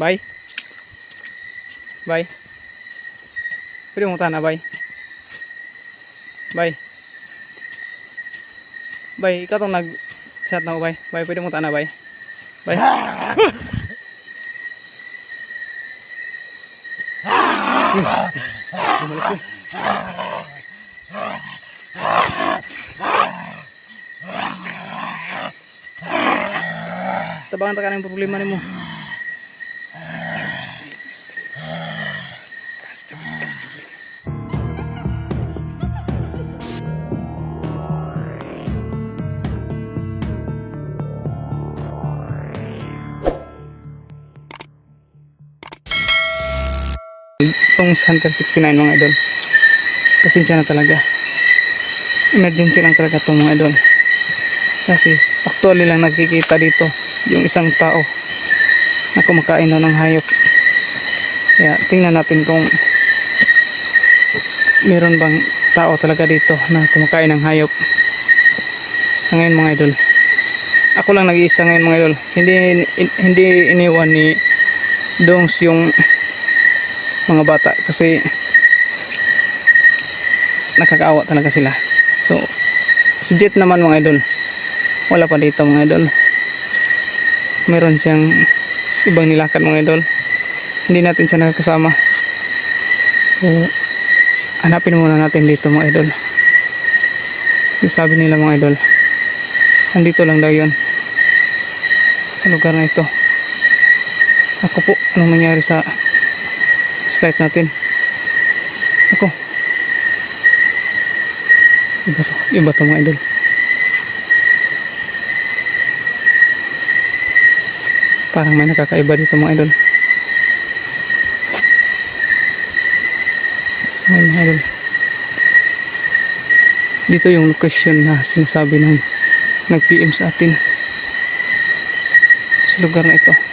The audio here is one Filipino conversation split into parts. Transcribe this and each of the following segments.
Bay? Bay? Pwede mo na, bay? Bay? Bay, ikaw tong nag-chat na ako, bay. Bay, pwede mo na, bay? Bay? Bumalik siya. Tabangan ta ka ng problema nimo. Itong Hunter 69 mga idol. Pasensya na talaga. Emergency lang talaga itong mga idol. Kasi actually lang nakikita dito yung isang tao na kumakain daw ng hayop. Kaya tingnan natin kung meron bang tao talaga dito na kumakain ng hayop. Sa ngayon mga idol. Ako lang nag-iisa ngayon mga idol. Hindi hindi iniwan ni Dongs yung mga bata. Kasi nakakaawa talaga sila. So si naman mga idol. Wala pa dito mga idol. Meron siyang ibang nilakad mga idol. Hindi natin siya nakakasama. So hanapin muna natin dito mga idol. Sabi nila mga idol nandito lang daw yun. Sa lugar na ito. Ako po anong nangyari sa slide natin ako iba to iba to mga idol Parang may nakakaiba dito mga idol. Ayan mga idol. Dito yung location na sinasabi ng nag-PM sa atin. Sa lugar na ito.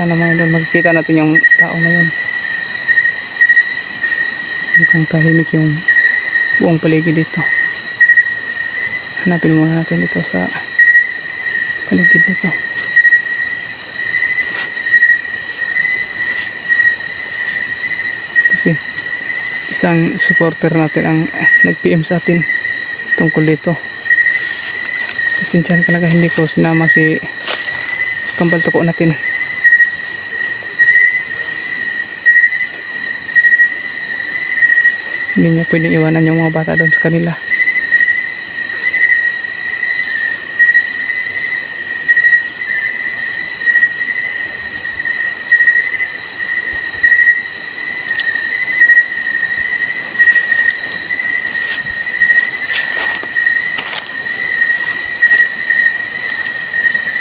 Sana mga idol magkita natin yung tao na yun. Mukhang tahimik yung buong paligid dito. Hanapin muna natin ito sa paligid nito kasi isang supporter natin ang eh, nag-PM sa atin tungkol dito. Pasensyahan talaga hindi ko sinama si kambal tuko natin hindi niya pwedeng iwanan yung mga bata doon sa kanila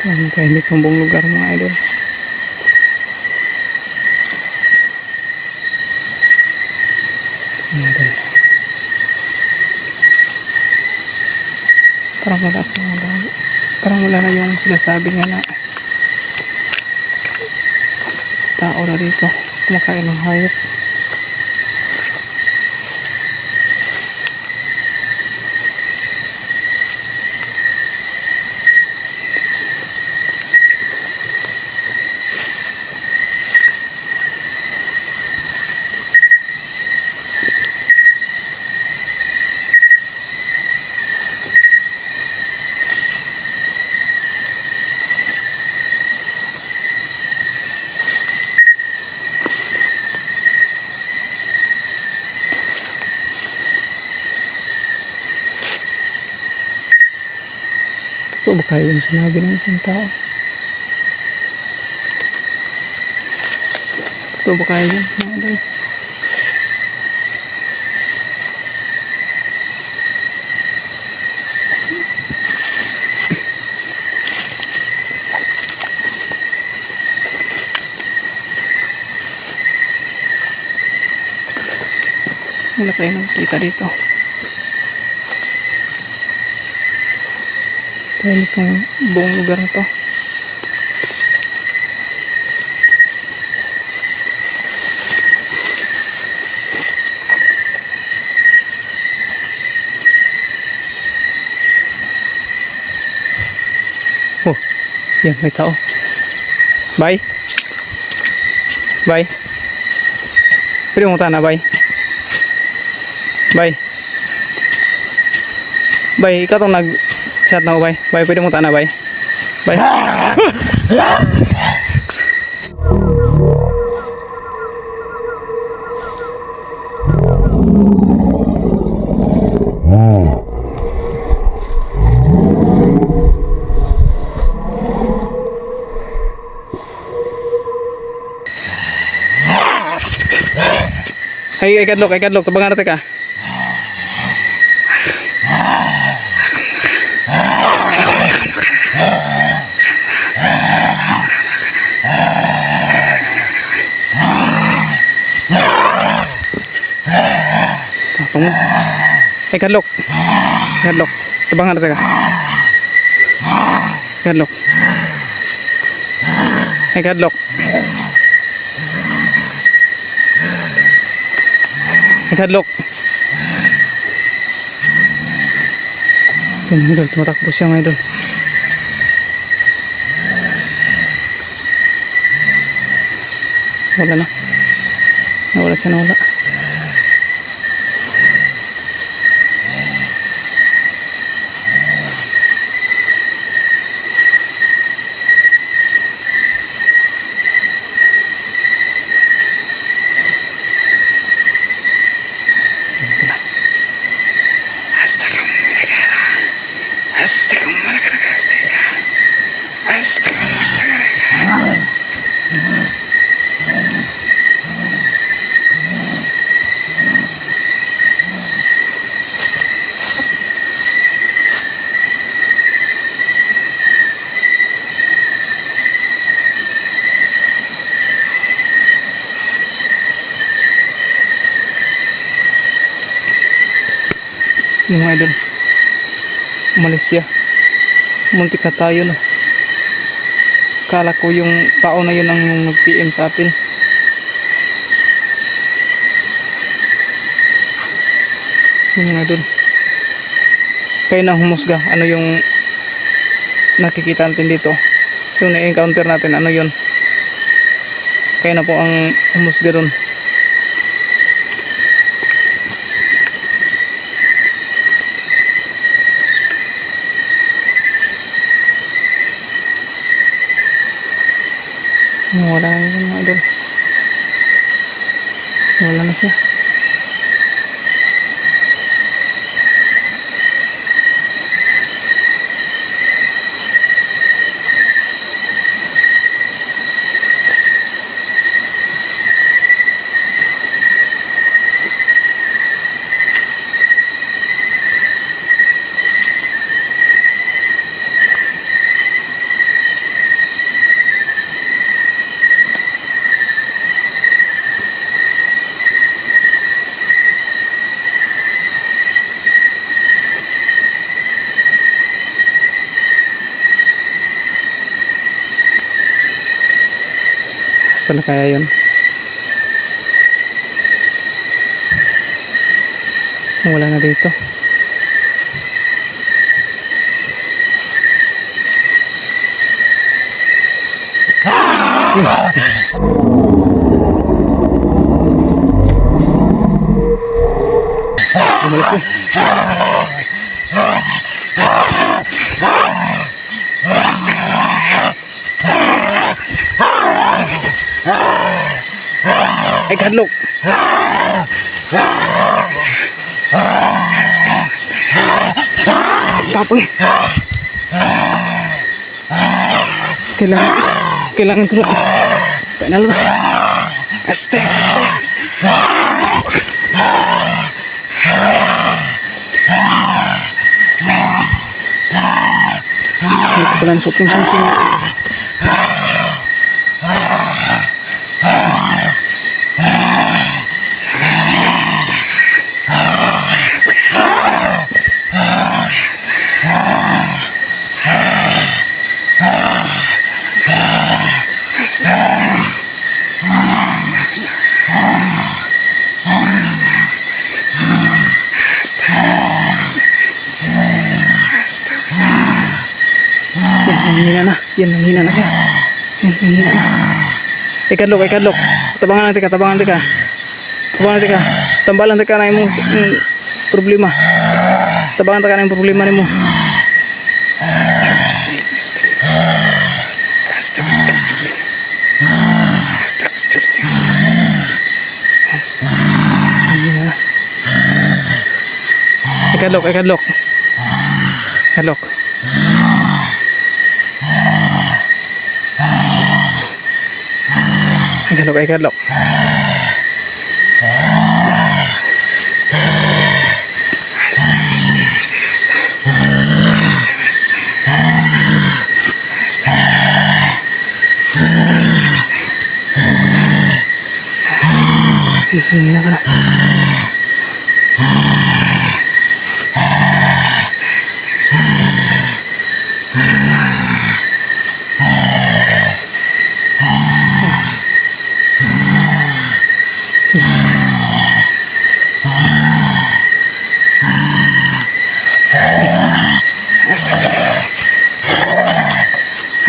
Ang tahimik ng buong lugar mga idol. Idol. Parang wala pa wala. Parang wala na yung sinasabi niya na tao na dito. Kumakain ng hayop. Totoo ba kayo yung sinabi ng isang tao? Totoo ba kayo yun, mga idol? Wala kayo nakikita dito. Tahimik ang buong lugar na to. Oh, yan, may tao. Bye. Bye. Pwede mo tana, bye. Bye. Bye, ikaw tong nag-chat na ako, bye. Bye, pwede mo tana, bye. Bye. Ay, ay kadlok, ay kadlok, tabangan natin ka. Tapang mo. Ay kadlok. Kadlok. Tabangan natin ka. Kadlok. Ay kadlok. Ay kadlok. Yan, idol. Tumatakbo siya mga idol. Wala na. Nawala siya, nawala. Yung mga idol. Umalis siya. Muntik na tayo na. Kala ko yung tao na yun ang nag-PM sa atin. Yung mga idol. Kayo nang humusga. Ano yung nakikita natin dito. Yung na-encounter natin. Ano yun. Kayo na po ang humusga dun. Wala na yung mga idol. Wala na siya. Saan na kaya yun? Wala na dito. Bumalik siya. Ay, kadlok. Tapang. Kailangan, kailangan ko na. Penal ba? Este, este. Hindi ko pala nasuot Tebangan ang hina na. Yan, ang hina Tabangan nanti kah, tabangan, nanti kah. Tambalan, teka na problema. Tabangan, teka mm, problema ni mo. Nanghina na. Ikadlok, ikadlok. Ikadlok. Ikadlok,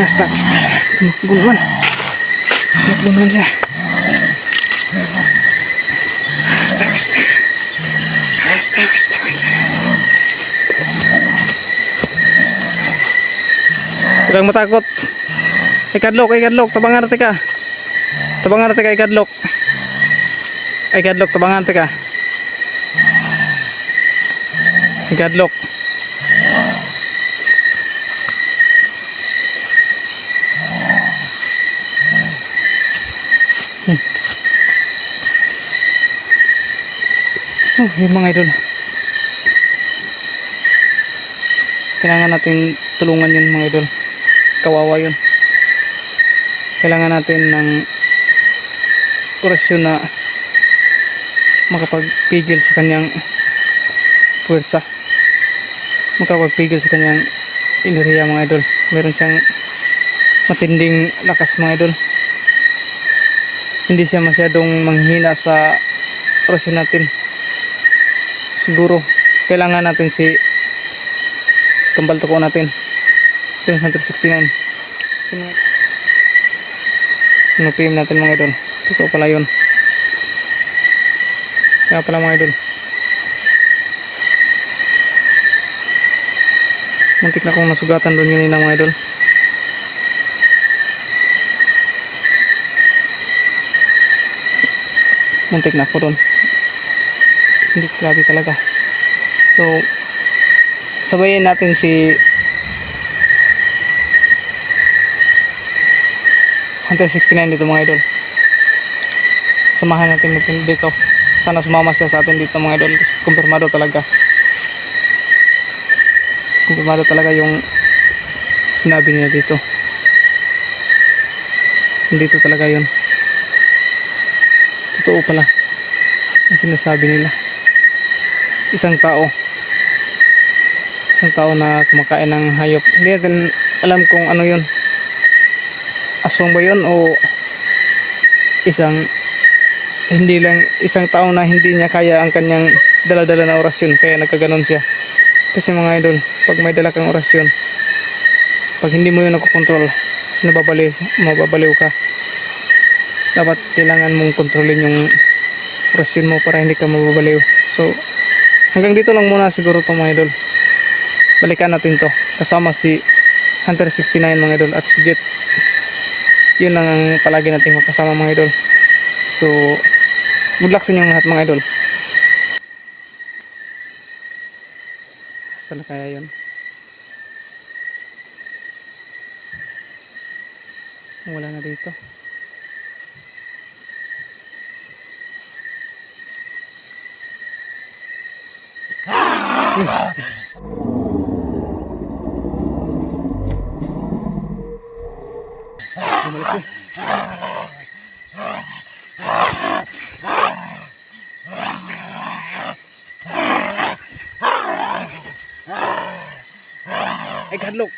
Basta, basta. Tumakbo naman. Tumakbo naman siya. Kang matakot. Ikadlok, ikadlok. Tabangan natin ka. Tabangan natin ka, ikadlok. Ikadlok, tabangan natin ka. Ikadlok. Oh, yung mga idol. Kailangan natin tulungan yun mga idol. Kawawa yun. Kailangan natin ng orasyon na makapagpigil sa kanyang puwersa. Makapagpigil sa kanyang enerhiya mga idol. Meron siyang matinding lakas mga idol. Hindi siya masyadong manghina sa orasyon natin siguro kailangan natin si kambal natin 769 sinupim natin mga idol? Ito pala yun. Kaya pala mga idol. Muntik na akong nasugatan doon yun mga idol. Muntik na ako doon. Hindi grabe talaga. So sabayin natin si Hunter 69 dito mga idol. Samahan natin natin dito. Sana sumama siya sa atin dito mga idol. Kumpirmado talaga. Kumpirmado talaga yung sinabi niya dito. Dito talaga yun. Totoo pala ang sinasabi nila. Isang tao. Isang tao na kumakain ng hayop. Hindi natin alam kung ano yun aswang ba yun o isang hindi lang isang tao na hindi niya kaya ang kanyang daladala na orasyon kaya nagkaganon siya? Kasi mga idol pag may dala kang orasyon pag hindi mo yun nakokontrol nababaliw mababaliw ka. Dapat kailangan mong kontrolin yung orasyon mo para hindi ka mababaliw. So hanggang dito lang muna siguro to mga idol. Balikan natin to. Kasama si Hunter 69 mga idol at si Jet yun ang palagi nating makasama mga idol. So good luck sa inyong lahat mga idol. Saan kaya yun? Wala na dito Bumalik siya. Ay, kadlok.